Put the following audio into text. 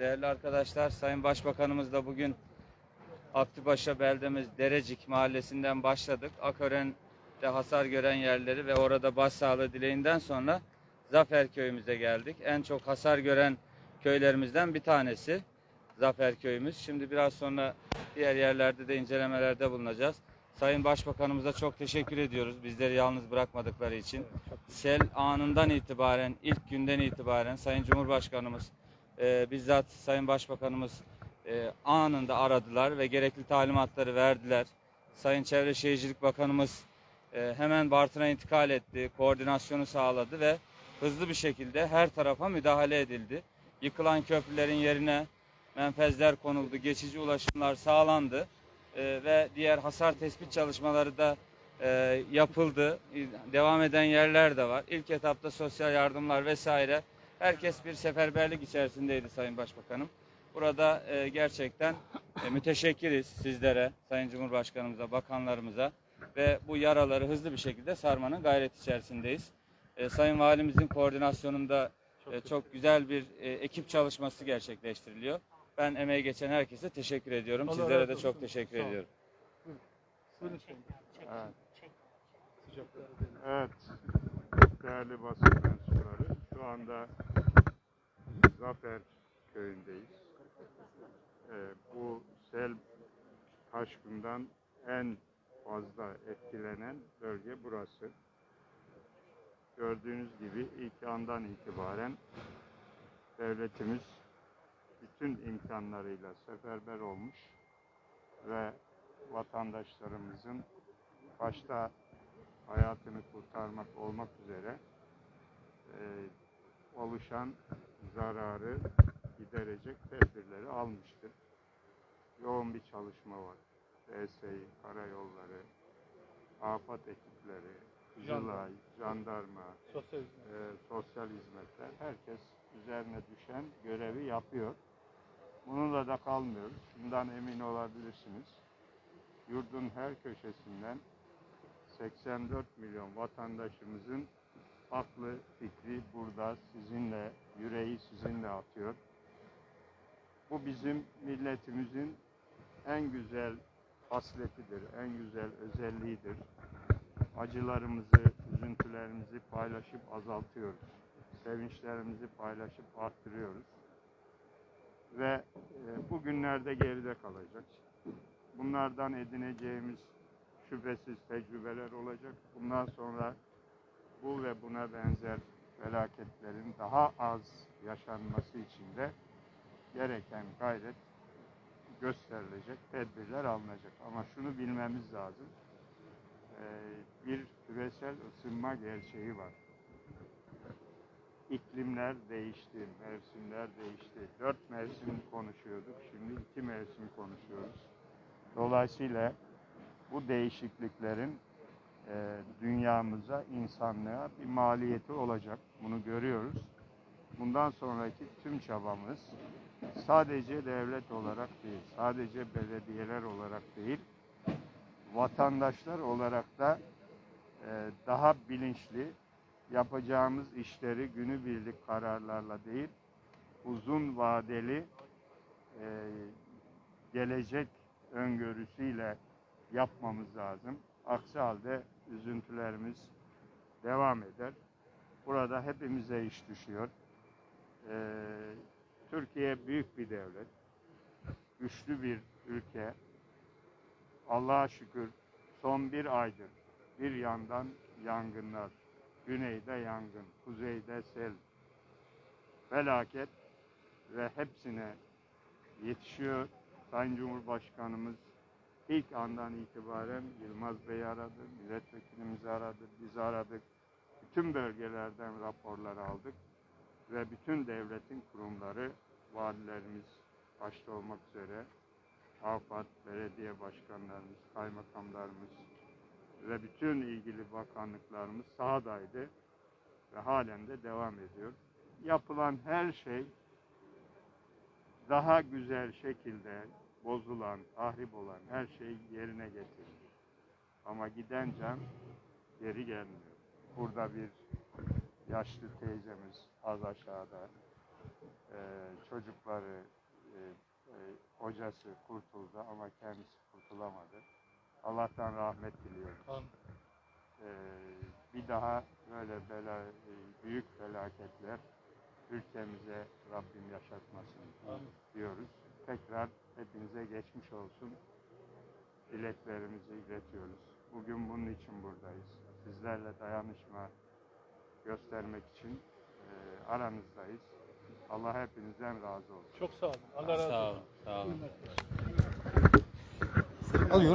değerli arkadaşlar. Sayın Başbakanımız da bugün Aktıpaşa beldemiz Derecik mahallesinden başladık. Akören'de hasar gören yerleri ve orada başsağlığı dileğinden sonra Zafer köyümüze geldik. En çok hasar gören köylerimizden bir tanesi Zafer köyümüz. Şimdi biraz sonra diğer yerlerde de incelemelerde bulunacağız. Sayın Başbakanımıza çok teşekkür ediyoruz bizleri yalnız bırakmadıkları için. Sel anından itibaren, ilk günden itibaren Sayın Cumhurbaşkanımız, e, bizzat Sayın Başbakanımız e, anında aradılar ve gerekli talimatları verdiler. Sayın Çevre Şehircilik Bakanımız e, hemen Bartın'a intikal etti, koordinasyonu sağladı ve hızlı bir şekilde her tarafa müdahale edildi. Yıkılan köprülerin yerine menfezler konuldu, geçici ulaşımlar sağlandı E, ve diğer hasar tespit çalışmaları da e, yapıldı. Devam eden yerler de var. İlk etapta sosyal yardımlar vesaire. Herkes bir seferberlik içerisindeydi Sayın Başbakanım. Burada e, gerçekten e, müteşekkiriz sizlere, Sayın Cumhurbaşkanımıza, bakanlarımıza ve bu yaraları hızlı bir şekilde sarmanın gayret içerisindeyiz. E, Sayın Valimizin koordinasyonunda e, çok güzel bir e, ekip çalışması gerçekleştiriliyor. Ben emeği geçen herkese teşekkür ediyorum. Allah Sizlere de çok teşekkür Sağ ediyorum. Buyurun. Evet, evet. Değerli basın mensupları, şu anda Zafer köyündeyiz. Ee, bu sel taşkından en fazla etkilenen bölge burası. Gördüğünüz gibi ilk andan itibaren devletimiz bütün imkanlarıyla seferber olmuş ve vatandaşlarımızın başta hayatını kurtarmak olmak üzere e, oluşan zararı giderecek tedbirleri almıştır. Yoğun bir çalışma var. DSİ, karayolları, afet ekipleri, Kızılay, jandarma, Sosyal e, sosyal hizmetler herkes üzerine düşen görevi yapıyor. Bununla da kalmıyoruz. Şundan emin olabilirsiniz. Yurdun her köşesinden 84 milyon vatandaşımızın burada sizinle, yüreği sizinle atıyor. Bu bizim milletimizin en güzel hasletidir, en güzel özelliğidir. Acılarımızı, üzüntülerimizi paylaşıp azaltıyoruz. Sevinçlerimizi paylaşıp arttırıyoruz. Ve e, bu günlerde geride kalacak. Bunlardan edineceğimiz şüphesiz tecrübeler olacak. Bundan sonra bu ve buna benzer felaketlerin daha az yaşanması için de gereken gayret gösterilecek, tedbirler alınacak. Ama şunu bilmemiz lazım. Ee, bir küresel ısınma gerçeği var. İklimler değişti, mevsimler değişti. Dört mevsim konuşuyorduk, şimdi iki mevsim konuşuyoruz. Dolayısıyla bu değişikliklerin e, dünyamıza, insanlığa bir maliyeti olacak. Bunu görüyoruz. Bundan sonraki tüm çabamız sadece devlet olarak değil, sadece belediyeler olarak değil, vatandaşlar olarak da e, daha bilinçli yapacağımız işleri günübirlik kararlarla değil, uzun vadeli e, gelecek öngörüsüyle yapmamız lazım. Aksi halde üzüntülerimiz devam eder. Burada hepimize iş düşüyor. Ee, Türkiye büyük bir devlet, güçlü bir ülke. Allah'a şükür son bir aydır bir yandan yangınlar, güneyde yangın, kuzeyde sel, felaket ve hepsine yetişiyor. Sayın Cumhurbaşkanımız ilk andan itibaren Yılmaz Bey aradı, milletvekilimizi aradı, biz aradık. Bütün bölgelerden raporlar aldık ve bütün devletin kurumları, valilerimiz başta olmak üzere AFAD, belediye başkanlarımız, kaymakamlarımız ve bütün ilgili bakanlıklarımız sahadaydı ve halen de devam ediyor. Yapılan her şey daha güzel şekilde bozulan, tahrip olan her şey yerine getirilir. Ama giden can geri gelmiyor. Burada bir yaşlı teyzemiz az aşağıda e, çocukları, e, e, hocası kurtuldu ama kendisi kurtulamadı. Allah'tan rahmet diliyoruz. Ee, bir daha böyle bela, e, büyük felaketler ülkemize Rabbim yaşatmasın Amin. diyoruz. Tekrar hepinize geçmiş olsun dileklerimizi iletiyoruz. Bugün bunun için buradayız. Sizlerle dayanışma göstermek için e, aranızdayız. Allah hepinizden razı olsun. Çok sağ olun. Allah razı olsun. Sağ olun. Sağ olun. Arkadaşlar.